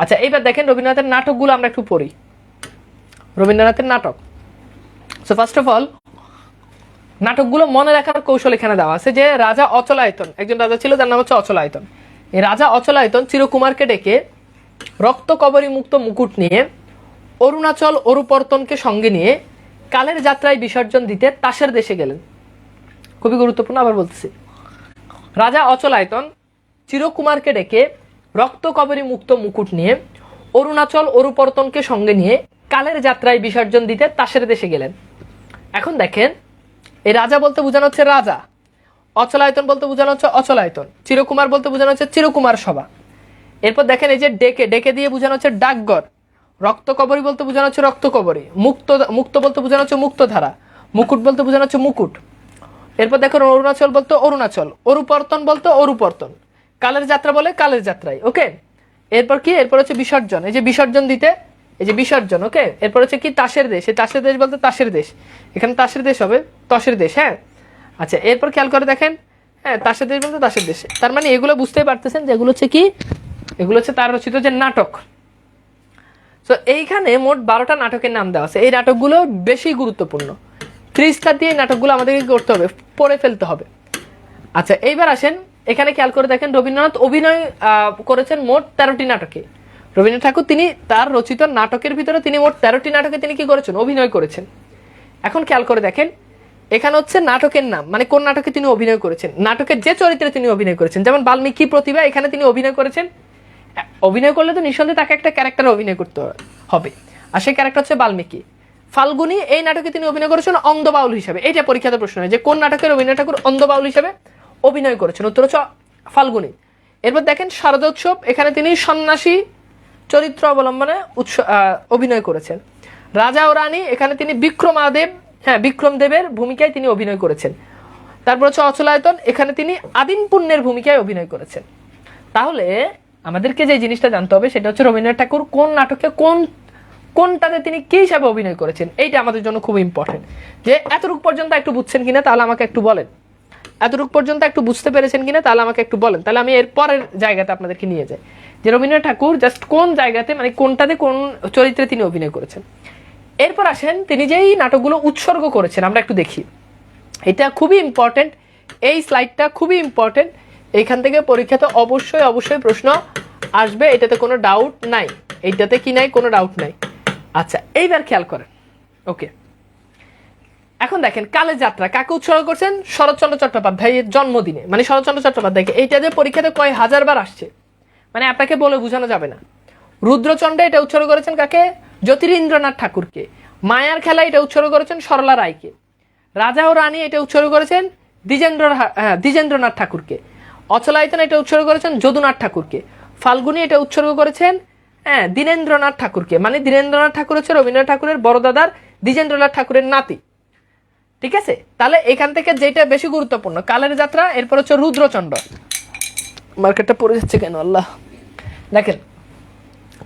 আচ্ছা এইবার দেখেন রবীন্দ্রনাথের নাটকগুলো আমরা একটু পড়ি। রবীন্দ্রনাথের নাটক। সো ফার্স্ট অফ অল নাটকগুলো মনে রাখার কৌশল এখানে দেওয়া আছে যে, রাজা অচলায়তন, একজন রাজা ছিল, যার নাম হচ্ছে অচলায়তন। এই রাজা অচলায়তন চিরকুমারকে ডেকে রক্ত কবরী মুক্ত মুকুট নিয়ে অরুণাচল অরুপর্তনকে সঙ্গে নিয়ে কালের যাত্রায় বিসর্জন দিতে তাসের দেশে গেলেন। খুবই গুরুত্বপূর্ণ, আবার বলতেছি। রাজা অচলায়তন চিরকুমারকে ডেকে রক্ত কবরী মুক্ত মুকুট নিয়ে অরুণাচল অরুপর্তনকে সঙ্গে নিয়ে কালের যাত্রায় বিসর্জন দিতে তাসের দেশে গেলেন। এখন দেখেন এই রাজা বলতে বোঝানো হচ্ছে রাজা, অচলায়তন বলতে বোঝানো হচ্ছে অচলায়তন, চিরকুমার বলতে বোঝানো হচ্ছে চিরকুমার সভা। এরপর দেখেন এই যে ডেকে ডেকে দিয়ে বোঝানো হচ্ছে ডাকঘর, রক্ত কবরী বলতে বোঝানো হচ্ছে রক্ত কবরী, মুক্ত মুক্ত বলতে বোঝানো হচ্ছে মুক্তধারা, মুকুট বলতে বোঝানো হচ্ছে মুকুট। এরপর দেখেন অরুণাচল বলতে অরুণাচল, অরুপর্তন বলতে অরুপর্তন। কালের যাত্রা বলে কালের যাত্রাই, ওকে? এরপর কি? এরপর হচ্ছে বিসর্জন। এই যে বিসর্জন দিতে, এই যে বিসর্জন, ওকে? এরপর হচ্ছে কি? তাসের দেশ। এই তাসের দেশ বলতে তাসের দেশ। এখানে তাসের দেশ হবে, তসের দেশ হ্যাঁ? আচ্ছা এরপর খেয়াল করে দেখেন হ্যাঁ তাসের দেশ বলতে তাসের দেশ। তার মানে এগুলো বুঝতেই পারতেছেন যে এগুলো হচ্ছে কি? এগুলো হচ্ছে তার রচিত যে নাটক। তো এইখানে মোট বারোটা নাটকের নাম দেওয়া আছে। এই নাটকগুলো বেশি গুরুত্বপূর্ণ। ত্রিস্তার দিয়ে নাটকগুলো আমাদেরকে করতে হবে, পড়ে ফেলতে হবে। আচ্ছা এইবার আসেন এখানে খেয়াল করে দেখেন, রবীন্দ্রনাথ অভিনয় করেছেন মোট তেরোটি নাটকে। রবীন্দ্রনাথ ঠাকুর তিনি তার রচিত নাটকের ভিতরে তিনি মোট তেরোটি নাটকে তিনি কি করেছেন? অভিনয় করেছেন। এখন খেয়াল করে দেখেন, এখানে হচ্ছে নাটকের নাম মানে কোন নাটকে তিনি অভিনয় করেছেন? নাটকের যে চরিত্রে তিনি অভিনয় করেছেন, যেমন বাল্মীকি প্রতিভা, এখানে তিনি অভিনয় করেছেন। অভিনয় করলে তো নিঃসন্দেহে তাকে একটা ক্যারেক্টার অভিনয় করতে হবে। আর সেই ক্যারেক্টার হচ্ছে বাল্মীকি। ফাল্গুনি, এই নাটকে তিনি অভিনয় করেছেন অন্ধবাউল হিসাবে। এইটা পরীক্ষাতে প্রশ্ন হয় যে কোন নাটকের অভিনয় ঠাকুর অন্ধবাউল হিসেবে? অভিনয় করেছেন। উত্তর হচ্ছে ফাল্গুনি। এরপর দেখেন শারদোৎসব এখানে তিনি সন্ন্যাসী চরিত্র অবলম্বনে উৎস অভিনয় করেছেন। রাজা ও রানী, এখানে তিনি বিক্রমাদেব হ্যাঁ বিক্রমদেবের ভূমিকায় তিনি অভিনয় করেছেন। তারপর হচ্ছে অচলায়তন, এখানে তিনি আদিম পুণ্যের ভূমিকায় অভিনয় করেছেন। তাহলে আমাদেরকে যে জিনিসটা জানতে হবে, সেটা হচ্ছে রবীন্দ্রনাথ ঠাকুর কোন নাটকে কোন, কোনটাতে তিনি কি হিসাবে অভিনয় করেছেন, এইটা আমাদের জন্য খুব ইম্পর্টেন্ট যে এতটুকু পর্যন্ত একটু বুঝছেন কিনা, তাহলে আমাকে একটু বলেন। এতটুকু পর্যন্ত একটু বুঝতে পেরেছেন কিনা, তাহলে আমাকে একটু বলেন। তাহলে আমি এর পরের জায়গাতে আপনাদেরকে নিয়ে যাই। যে রবীন্দ্রনাথ ঠাকুর জাস্ট কোন জায়গাতে মানে কোনটাতে, কোন চরিত্রে তিনি অভিনয় করেছেন। এরপর আসেন তিনি যেই নাটকগুলো উৎসর্গ করেছেন, আমরা একটু দেখি। এটা খুবই ইম্পর্টেন্ট এই স্লাইডটা খুবই ইম্পর্টেন্ট এইখান থেকে পরীক্ষাতে অবশ্যই অবশ্যই প্রশ্ন আসবে, এটাতে কোনো ডাউট নাই। এইটাতে কি নাই, কোনো ডাউট নাই। আচ্ছা এইবার খেয়াল করেন। ওকে এখন দেখেন কালে যাত্রা। কাকে উৎসর্গ করছেন? শরৎচন্দ্র চট্টোপাধ্যায়ের জন্মদিনে। মানে শরৎচন্দ্র চট্টোপাধ্যায়কে। এইটা যে পরীক্ষাতে কয় হাজার বার আসছে মানে আপনাকে বলে বোঝানো যাবে না। রুদ্রচণ্ডে এটা উৎসর্গ করেছেন কাকে? জ্যোতিরিন্দ্রনাথ ঠাকুরকে। মায়ার খেলা এটা উৎসর্গ করেছেন সরলা রায়কে। রাজা ও রানী এটা উৎসর্গ করেছেন দ্বিজেন্দ্র হ্যাঁ দ্বিজেন্দ্রনাথ ঠাকুরকে। অচলায়তন এটা উৎসর্গ করেছেন যদুনাথ ঠাকুরকে। ফাল্গুনি এটা উৎসর্গ করেছেন হ্যাঁ দীনেন্দ্রনাথ ঠাকুরকে। মানে দীনেন্দ্রনাথ ঠাকুর হচ্ছে রবীন্দ্রনাথ ঠাকুরের বড় দাদার দ্বিজেন্দ্রনাথ ঠাকুরের নাতি। ঠিক আছে? তাহলে এখান থেকে যেটা বেশি গুরুত্বপূর্ণ, কালের যাত্রা, এরপর হচ্ছে রুদ্রচন্ড মার্কেটটা পড়ে যাচ্ছে কেন, আল্লাহ? দেখেন,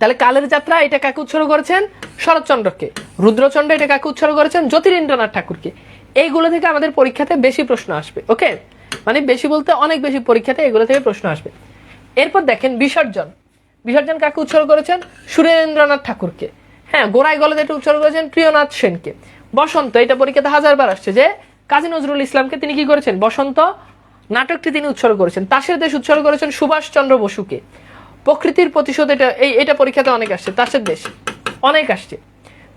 তাহলে কালের যাত্রা, এটা কাকে উৎসর্গ করেছেন? শরৎচন্দ্রকে। রুদ্রচন্দ্র এটা কাকে উৎসর্গ করেছেন? জ্যোতিরিন্দ্রনাথ ঠাকুরকে। এইগুলো থেকে আমাদের পরীক্ষাতে বেশি প্রশ্ন আসবে, ওকে? মানে বেশি বলতে অনেক বেশি পরীক্ষাতে এগুলো থেকে প্রশ্ন আসবে। এরপর দেখেন বিসর্জন। বিসর্জন কাকে উৎসর্গ করেছেন? সুরেন্দ্রনাথ ঠাকুরকে। হ্যাঁ গোড়ায় গলে এটা উৎসর্গ করেছেন প্রিয়নাথ সেনকে। বসন্ত, এটা পরীক্ষাতে হাজারবার আসছে যে কাজী নজরুল ইসলামকে তিনি কি করেছেন? বসন্ত নাটকটি তিনি উৎসর্গ করেছেন। তাসের দেশ উৎসর্গ করেছেন সুভাষচন্দ্র বসুকে। প্রকৃতির প্রতিশোধ এটা, এই, এটা পরীক্ষাতে অনেক আসছে, তাসের দেশ। অনেক আসছে।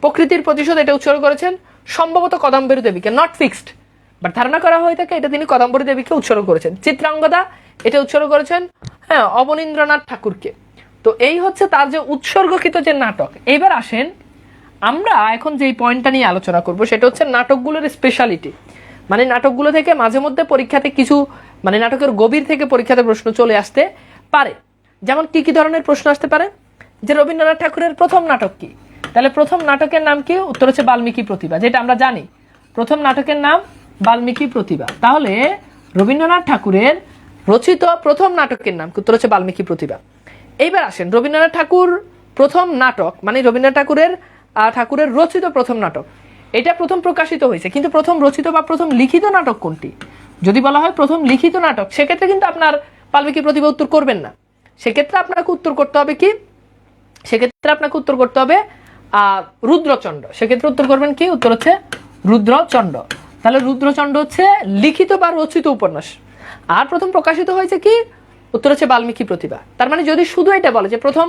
প্রকৃতির প্রতিশোধ এটা উৎসর্গ করেছেন সম্ভবত কদম্বরী দেবীকে নট ফিক্সড বাট ধারণা করা হয়ে থাকে এটা তিনি কদম্বরী দেবীকে উৎসর্গ করেছেন। চিত্রাঙ্গদা, এটা উৎসর্গ করেছেন হ্যাঁ অবনীন্দ্রনাথ ঠাকুরকে। তো এই হচ্ছে তার যে উৎসর্গকৃত যে নাটক। এইবার আসেন আমরা এখন যেই পয়েন্টটা নিয়ে আলোচনা করব, সেটা হচ্ছে নাটকগুলোর স্পেশালিটি মানে নাটকগুলো থেকে মাঝে মধ্যে পরীক্ষাতে কিছু মানে নাটকের গভীর থেকে পরীক্ষাতে প্রশ্ন চলে আসতে পারে। যেমন কি কি ধরনের প্রশ্ন আসতে পারে? যে রবীন্দ্রনাথ ঠাকুরের প্রথম নাটক কি? তাহলে প্রথম নাটকের নাম কি? উত্তর হচ্ছে বাল্মীকি প্রতিভা, যেটা আমরা জানি। প্রথম নাটকের নাম বাল্মীকি প্রতিভা। তাহলে রবীন্দ্রনাথ ঠাকুরের রচিত প্রথম নাটকের নাম উত্তর হচ্ছে বাল্মীকি প্রতিভা। এইবার আসেন, রবীন্দ্রনাথ ঠাকুর প্রথম নাটক মানে রবীন্দ্রনাথ ঠাকুরের ঠাকুরের রচিত প্রথম নাটক। এটা প্রথম প্রকাশিত হয়েছে। কিন্তু প্রথম রচিত বা প্রথম লিখিত নাটক কোনটি? যদি বলা হয় প্রথম লিখিত নাটক সেক্ষেত্রে কিন্তু আপনার বাল্মীকি প্রতিভা উত্তর করবেন না। সেক্ষেত্রে আপনাকে উত্তর করতে হবে কি? সেক্ষেত্রে আপনাকে উত্তর করতে হবে আহ, রুদ্রচণ্ড সেক্ষেত্রে উত্তর করবেন কি? উত্তর হচ্ছে রুদ্রচণ্ড তাহলে রুদ্রচণ্ড হচ্ছে লিখিত বা রচিত উপন্যাস। আর প্রথম প্রকাশিত হয়েছে কি? উত্তর হচ্ছে বাল্মীকি প্রতিভা। তার মানে যদি শুধু এটা বলে যে প্রথম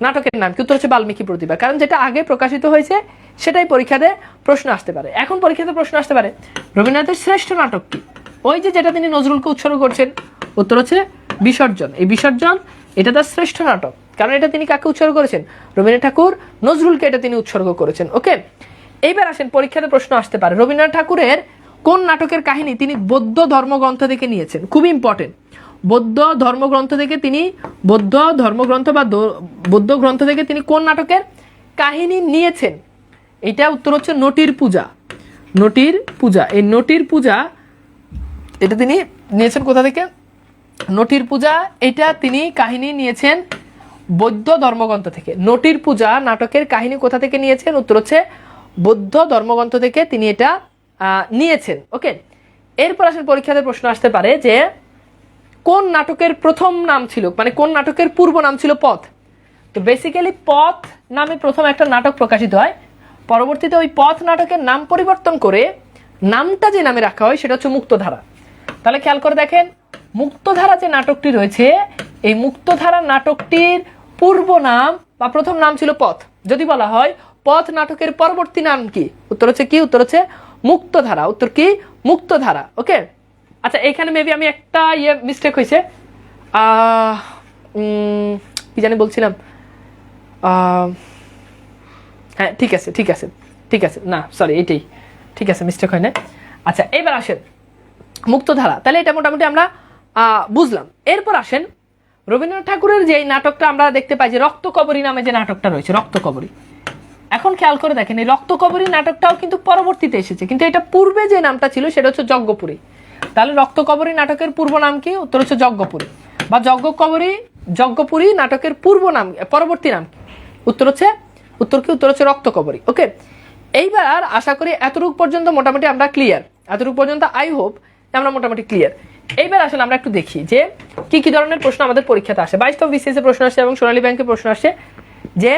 নাটকের নাম, কি উত্তর হচ্ছে বাল্মীকি প্রতিভা। কারণ যেটা আগে প্রকাশিত হয়েছে, সেটাই পরীক্ষাতে প্রশ্ন আসতে পারে। এখন পরীক্ষাতে প্রশ্ন আসতে পারে, রবীন্দ্রনাথের শ্রেষ্ঠ নাটক কি? ওই যে যেটা তিনি নজরুলকে উৎসর্গ করছেন, উত্তর হচ্ছে বিসর্জন। এই বিসর্জন, এটা তার শ্রেষ্ঠ নাটক। কারণ এটা তিনি কাকে উৎসর্গ করেছেন? রবীন্দ্রনাথ ঠাকুর নজরুলকে এটা তিনি উৎসর্গ করেছেন। ওকে? এইবার আসেন, পরীক্ষাতে প্রশ্ন আসতে পারে। রবীন্দ্রনাথ ঠাকুরের কোন নাটকের কাহিনী তিনি বৌদ্ধ ধর্মগ্রন্থ থেকে নিয়েছেন? খুব ইম্পর্টেন্ট বৌদ্ধ ধর্মগ্রন্থ থেকে তিনি, বৌদ্ধ ধর্মগ্রন্থ বা বৌদ্ধ গ্রন্থ থেকে তিনি কোন নাটকের কাহিনী নিয়েছেন? এটা উত্তর হচ্ছে নটির পূজা। নটির পূজা। এই নটির পূজা, এটা তিনি নিয়েছেন কোথা থেকে? নটির পূজা, এটা তিনি কাহিনী নিয়েছেন বৌদ্ধ ধর্মগ্রন্থ থেকে। নটির পূজা নাটকের কাহিনী কোথা থেকে নিয়েছেন? উত্তর হচ্ছে বৌদ্ধ ধর্মগ্রন্থ থেকে তিনি এটা নিয়েছেন। ওকে এরপর আসলে পরীক্ষাতে প্রশ্ন আসতে পারে যে কোন নাটকের প্রথম নাম ছিল? মানে কোন নাটকের পূর্ব নাম ছিল পথ? তো বেসিক্যালি পথ নামে প্রথম একটা নাটক প্রকাশিত হয়। পরবর্তীতে ওই পথ নাটকের নাম পরিবর্তন করে নামটা যে নামে রাখা হয় সেটা হচ্ছে মুক্তধারা। তাহলে খেয়াল করে দেখেন, মুক্তধারা যে নাটকটি রয়েছে, এই মুক্তধারা নাটকটির পূর্ব নাম বা প্রথম নাম ছিল পথ। যদি বলা হয়, পথ নাটকের পরবর্তী নাম কি? উত্তর হচ্ছে কি? উত্তর হচ্ছে মুক্তধারা। উত্তর কি? মুক্তধারা। ওকে আচ্ছা এখানে মেবি আমি একটা ইয়ে মিস্টেক হয়েছে কি জানি বলছিলাম। হ্যাঁ ঠিক আছে ঠিক আছে ঠিক আছে। না সরি এটাই। ঠিক আছে মিস্টেক হয় না আচ্ছা এবার আসেন। মুক্তধারা। তাহলে এটা মোটামুটি আমরা বুঝলাম। এরপর আসেন রবীন্দ্রনাথ ঠাকুরের যে নাটকটা আমরা দেখতে পাই যে রক্তকবরী নামে যে নাটকটা রয়েছে রক্তকবরী এখন খেয়াল করে দেখেন, এই রক্তকবরী নাটকটাও কিন্তু পরবর্তীতে এসেছে। কিন্তু এটা পূর্বে যে নামটা ছিল, সেটা হচ্ছে যজ্ঞপুরী তাহলে রক্তকবরী নাটকের পূর্ব নাম কি? উত্তর হচ্ছে যজ্ঞপুরী। বা যজ্ঞকবরী, যজ্ঞপুরী নাটকের পূর্ব নাম পরবর্তী নাম? উত্তর হচ্ছে, উত্তর কি? উত্তর হচ্ছে রক্তকবরী। ওকে এইবার আশা করি এতটুকু পর্যন্ত মোটামুটি আমরা ক্লিয়ার এতটুকু পর্যন্ত আই হোপ আমরা মোটামুটি ক্লিয়ার এইবার আসলে আমরা একটু দেখি যে কি কি ধরনের প্রশ্ন আমাদের পরীক্ষাতে আসে। বাইশতম বিসিএস প্রশ্ন আসে এবং সোনালী ব্যাংকের প্রশ্ন আসে যে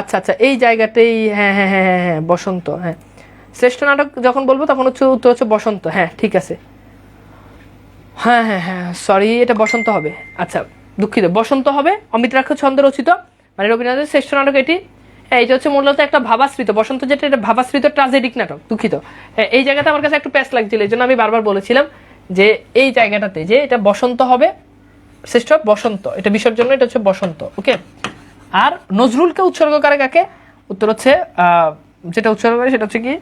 আচ্ছা আচ্ছা এই জায়গাতেই হ্যাঁ হ্যাঁ হ্যাঁ হ্যাঁ হ্যাঁ বসন্ত হ্যাঁ। শ্রেষ্ঠ নাটক যখন বলব, তখন হচ্ছে উত্তর হচ্ছে বসন্ত হ্যাঁ ঠিক আছে। হ্যাঁ হ্যাঁ হ্যাঁ সরি এটা বসন্ত হবে। আচ্ছা দুঃখিত, বসন্ত হবে, অমিত রাক্ষ ছন্দ রচিত মানে রবীন্দ্রনাথের শ্রেষ্ঠ নাটক এটি। হ্যাঁ এটা হচ্ছে মূলত একটা ভাবাশ্রিত, বসন্ত যেটা, এটা ভাবাশ্রিত ট্রাজেডিক নাটক, দুঃখিত। হ্যাঁ এই জায়গাতে আমার কাছে একটু প্যাস লাগছিল, এই জন্য আমি বারবার বলেছিলাম যে এই জায়গাটাতে যে এটা বসন্ত হবে, শ্রেষ্ঠ বসন্ত, এটা বিসর্জন, এটা হচ্ছে বসন্ত ওকে আর নজরুলকে উৎসর্গ করে কাকে? উত্তর হচ্ছে যেটা উৎসর্গ করে সেটা হচ্ছে কি?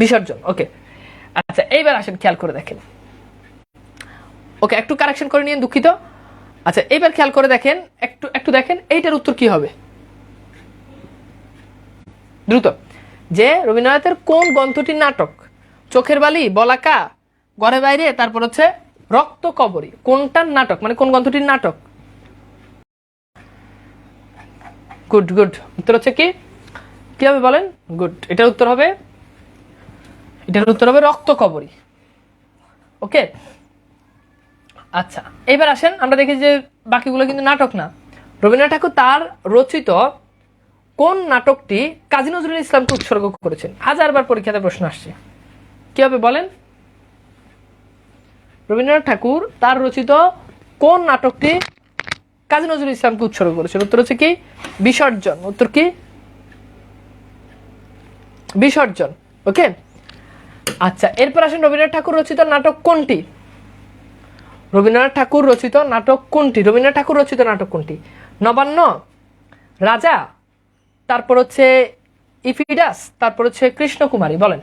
বিসর্জন। ওকে। আচ্ছা এইবার আসেন, খেয়াল করে দেখেন। ওকে, একটু কারেকশন করে নিন দুঃখিত। আচ্ছা এইবার খেয়াল করে দেখেন, একটু একটু দেখেন, এইটার উত্তর কি হবে? দ্রুত। যে রবীন্দ্রনাথের কোন গ্রন্থটির নাটক? চোখের বালি, বলাকা ঘরে বাইরে, তারপর হচ্ছে রক্ত কবরী। কোনটার নাটক? মানে কোন গ্রন্থটির নাটক? গুড গুড উত্তর হচ্ছে কি? কি হবে বলেন? গুড এটার উত্তর হবে, এটার উত্তর হবে রক্ত কবরী। ওকে আচ্ছা এবার আসেন, আমরা দেখি যে বাকিগুলো কিন্তু নাটক না। রবীন্দ্রনাথ ঠাকুর তার রচিত কোন নাটকটি কাজী নজরুল ইসলামকে উৎসর্গ করেছেন? হাজারবার পরীক্ষাতে প্রশ্ন আসছে। কি হবে বলেন? রবীন্দ্রনাথ ঠাকুর তার রচিত কোন নাটকটি কাজী নজরুল ইসলামকে উৎসর্গ করেছেন। উত্তর হচ্ছে কি? বিসর্জন। উত্তর কি? বিসর্জন। ওকে? আচ্ছা এরপর আসেন রবীন্দ্রনাথ ঠাকুর রচিত নাটক কোনটি? রবীন্দ্রনাথ ঠাকুর রচিত নাটক কোনটি? রবীন্দ্রনাথ ঠাকুর রচিত নাটক কোনটি? নবান্ন, রাজা, তারপর হচ্ছে ইফিডাস, তারপর হচ্ছে কৃষ্ণকুমারী, বলেন।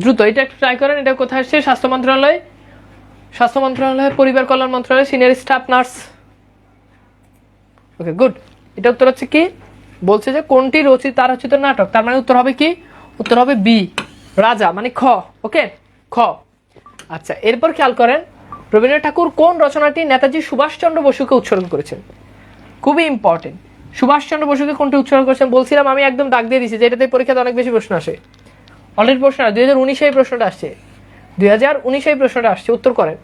দ্রুত, এটা একটু ট্রাই করেন, এটা কোথায়? আসছে স্বাস্থ্য মন্ত্রণালয়। স্বাস্থ্য মন্ত্রণালয়, পরিবার কল্যাণ মন্ত্রণালয় senior staff nurse okay good এটা উত্তর হচ্ছে কি? বলছে যে কোনটি রচিত, তার রচিত নাটক, তার মানে উত্তর হবে কি? উত্তর হবে বি, রাজা মানে খ ওকে খ। আচ্ছা এরপর খেয়াল করেন, রবীন্দ্রনাথ ঠাকুর কোন রচনাটি নেতাজি সুভাষচন্দ্র বসুকে উৎসর্গ করেছেন? খুবই ইম্পর্টেন্ট সুভাষচন্দ্র বসুকে কোনটি উৎসর্গ করেছেন? বলছিলাম, আমি একদম দাগ দিয়ে দিছি যেটাতে পরীক্ষাতে অনেক বেশি প্রশ্ন আসে। অলরেডি প্রশ্ন দুই হাজার উনিশে প্রশ্নটা আসছে। দুই হাজার উনিশে প্রশ্নটা আসছে, উত্তর করেন।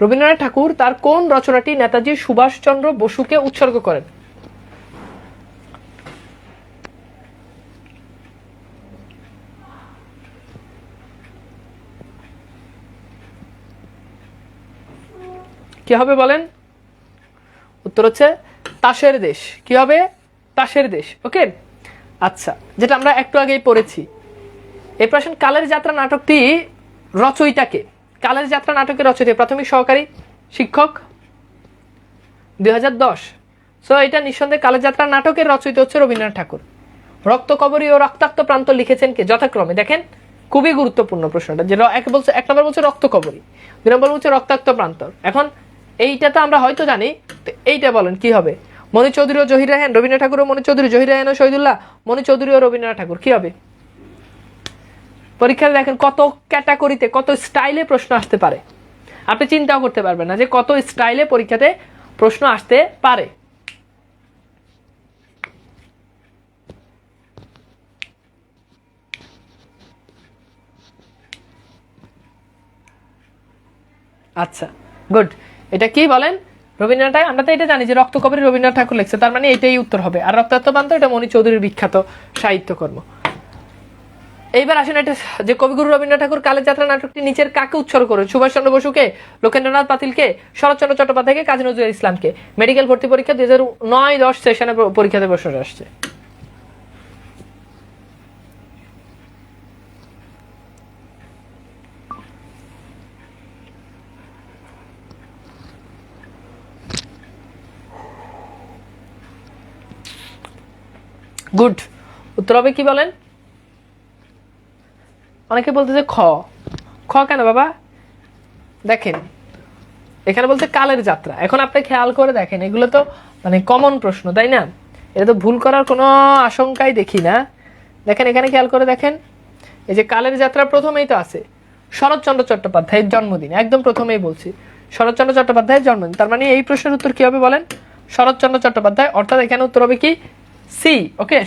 রবীন্দ্রনাথ ঠাকুর তার কোন রচনাটি নেতাজি সুভাষচন্দ্র বসুকে উৎসর্গ করেন? কি হবে বলেন? উত্তর হচ্ছে, তাসের দেশ। কি হবে? তাসের দেশ। ওকে? আচ্ছা যেটা আমরা একটু আগেই পড়েছি। এই প্রশ্ন, কালের যাত্রা নাটকটি রচয়িতাকে, কালের যাত্রা নাটকের রচয়িতা, প্রাথমিক সহকারী শিক্ষক দুই হাজার দশ। সো এটা নিঃসন্দেহে কালের যাত্রা নাটকের রচয়িতা হচ্ছে রবীন্দ্রনাথ ঠাকুর। রক্তকবরী ও রক্তাক্ত প্রান্ত লিখেছেন কে? যথাক্রমে। দেখেন, খুবই গুরুত্বপূর্ণ প্রশ্নটা, যে এক বলছে এক নম্বর বলছে রক্তকবরী দুই নম্বর বলছে রক্তাক্ত প্রান্তর এখন, এইটা তো আমরা হয়তো জানি এইটা বলেন, কি হবে? মণি চৌধুরী ও জহির রায়হান, রবীন্দ্রনাথ ঠাকুর ও মণি চৌধুরী জহির রায়হান ও শহীদুল্লাহ মণি চৌধুরী ও রবীন্দ্রনাথ ঠাকুর, কি হবে? পরীক্ষায় দেখেন কত ক্যাটাগরিতে, কত স্টাইলে প্রশ্ন আসতে পারে। আপনি চিন্তাও করতে পারবেন না যে কত স্টাইলে পরীক্ষাতে প্রশ্ন আসতে পারে। আচ্ছা গুড। এটা কি বলেন? রবীন্দ্রনাথ, আমরা তো এটা জানি যে রক্তকবরী রবীন্দ্রনাথ ঠাকুর লিখছে, তার মানে এটাই উত্তর হবে। আর রক্তাত্মবান্ত এটা মণি চৌধুরীর বিখ্যাত সাহিত্যকর্ম। এইবার আসেন এটা যে কবিগুরু রবীন্দ্রনাথ ঠাকুর কালের যাত্রা নাটকটি নিচের কাকে উৎসর্গ করেন? সুভাষচন্দ্র বসুকে, লোকেন্দ্রনাথ পাতিলকে, শরৎচন্দ্র চট্টোপাধ্যায়কে, কাজী নজরুল ইসলামকে? মেডিকেল ভর্তি পরীক্ষা দুই হাজার নয় দশ সেশনে পরীক্ষাতে প্রশ্ন আসছে। গুড। উত্তর হবে কি বলেন? অনেকে বলতেছে খ। খ কেন বাবা? দেখেন, এখানে বলতে কালের যাত্রা। এখন আপনি খেয়াল করে দেখেন, এগুলো তো মানে কমন প্রশ্ন, তাই না? এটা তো ভুল করার কোনো আশঙ্কাই দেখি না। দেখেন, এখানে খেয়াল করে দেখেন, এই যে কালের যাত্রা প্রথমেই তো আছে। শরৎচন্দ্র চট্টোপাধ্যায়ের জন্মদিন, একদম প্রথমেই বলছি। শরৎচন্দ্র চট্টোপাধ্যায়ের জন্মদিন, তার মানে এই প্রশ্নের উত্তর কি হবে বলেন? শরৎচন্দ্র চট্টোপাধ্যায়, অর্থাৎ এখানে উত্তর হবে কি? C, okay?